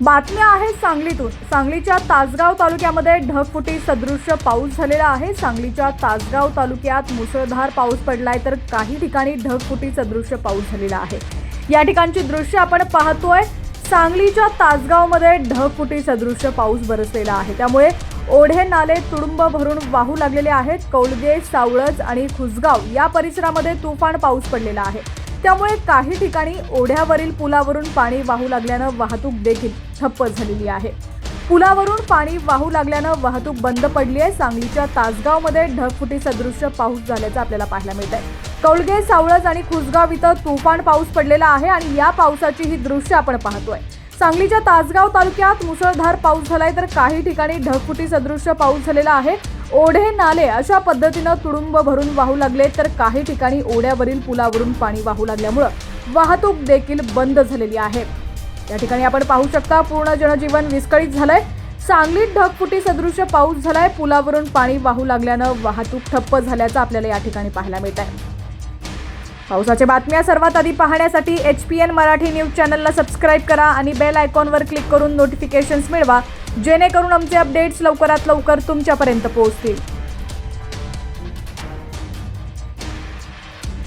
बातम्या आहेत सांगलीतून. सांगलीच्या तासगाव तालुक्यामध्ये ढगफुटी सदृश्य पाऊस झालेला आहे. सांगलीच्या तासगाव तालुक्यात मुसळधार पाऊस पडलाय तर काही ठिकाणी ढगफुटी सदृश्य पाऊस झालेला आहे. या ठिकाणची दृश्य आपण पाहतोय. सांगलीच्या तासगावमध्ये ढगफुटी सदृश्य पाऊस बरसलेला आहे. त्यामुळे ओढे नाले तुडुंब भरून वाहू लागलेले आहेत. कौलगे सावळज आणि खुसगाव या परिसरामध्ये तुफान पाऊस पडलेला आहे. त्यामुळे काही ठिकाणी ओढ्यावरील पुलावरून पाणी वाहू लागल्यानं वाहतूक देखील ठप्प झालेली आहे. पुलावरून पाणी वाहू लागल्यानं वाहतूक बंद पडली आहे. सांगलीच्या तासगावमध्ये ढगफुटी सदृश्य पाऊस झाल्याचं आपल्याला पाहायला मिळत आहे कौलगे सावळज आणि खुसगाव इथं तुफान पाऊस पडलेला आहे आणि या पावसाची ही दृश्य आपण पाहतोय. सांगलीच्या तासगाव तालुक्यात मुसळधार पाऊस झालाय तर काही ठिकाणी ढगफुटी सदृश्य पाऊस झालेला आहे. ओढे नाले अशा पद्धतीनं तुडुंब भरून वाहू लागले तर काही ठिकाणी ओढ्यावरील पुलावरून पाणी वाहू लागल्यामुळं वाहतूक देखील बंद झालेली आहे. या ठिकाणी आपण पाहू शकता पूर्ण जनजीवन विस्कळीत झालंय. सांगलीत ढगफुटी सदृश्य पाऊस झालाय. पुलावरून पाणी वाहू लागल्यानं वाहतूक ठप्प झाल्याचं आपल्याला या ठिकाणी पाहायला मिळत आहे पावसाच्या बातम्या सर्वात आधी पाहण्यासाठी H P N Marathi news चॅनलला सबस्क्राईब करा आणि बेल आयकॉनवर क्लिक करून नोटिफिकेशन्स मिळवा. जेणेकरून आमचे अपडेट्स लवकरात लवकर तुमच्यापर्यंत पोहोचतील.